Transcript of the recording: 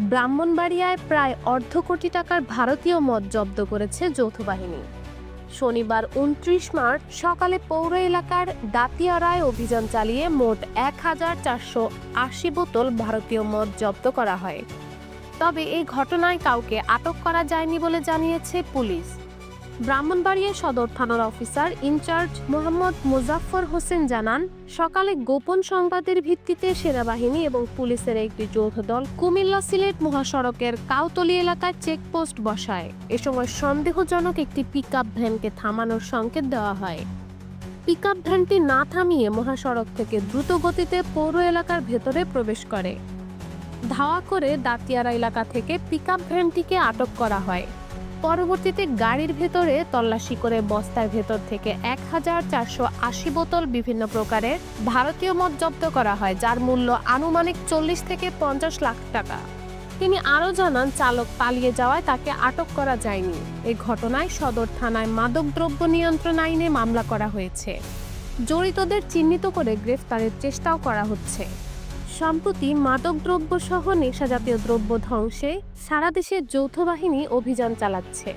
ব্রাহ্মণবাড়িয়ায় প্রায় অর্ধ কোটি টাকার ভারতীয় মদ জব্দ করেছে যৌথ বাহিনী। শনিবার উনত্রিশ মার্চ সকালে পৌর এলাকার দাতিয়ারায় অভিযান চালিয়ে মোট এক হাজার চারশো আশি বোতল ভারতীয় মদ জব্দ করা হয়। তবে এই ঘটনায় কাউকে আটক করা যায়নি বলে জানিয়েছে পুলিশ। ব্রাহ্মণবাড়িয়া সদর থানার officer in charge Mohammad Muzaffar Hossain জানান, সকালে গোপন সংবাদের ভিত্তিতে সেনাবাহিনী এবং পুলিশের একটি যৌথ দল কুমিল্লা সিলেট মহাসড়কের কাউতলি এলাকায় চেকপোস্ট বসায়। এ সময় সন্দেহজনক একটি পিকআপ ভ্যানকে থামানোর সংকেত দেওয়া হয়। পিকআপ ভ্যানটি না থামিয়ে মহাসড়ক থেকে দ্রুত গতিতে পৌর এলাকার ভেতরে প্রবেশ করে। ধাওয়া করে দাতিয়ারা এলাকা থেকে পিকআপ ভ্যানটিকে আটক করা হয়। পরবর্তীতে গাড়ির ভেতরে তল্লাশি করে বস্তার ভেতর থেকে এক হাজার চারশো আশি বোতল বিভিন্ন প্রকারের ভারতীয় মদ জব্দ করা হয়, যার মূল্য আনুমানিক চল্লিশ থেকে পঞ্চাশ লাখ টাকা। তিনি আরও জানান, চালক পালিয়ে যাওয়ায় তাকে আটক করা যায়নি। এই ঘটনায় সদর থানায় মাদকদ্রব্য নিয়ন্ত্রণ আইনে মামলা করা হয়েছে। জড়িতদের চিহ্নিত করে গ্রেফতারের চেষ্টাও করা হচ্ছে। সম্প্রতি মাদকদ্রব্য সহ নেশাজাতীয় দ্রব্য ধ্বংসে সারা দেশে যৌথ বাহিনী অভিযান চালাচ্ছে।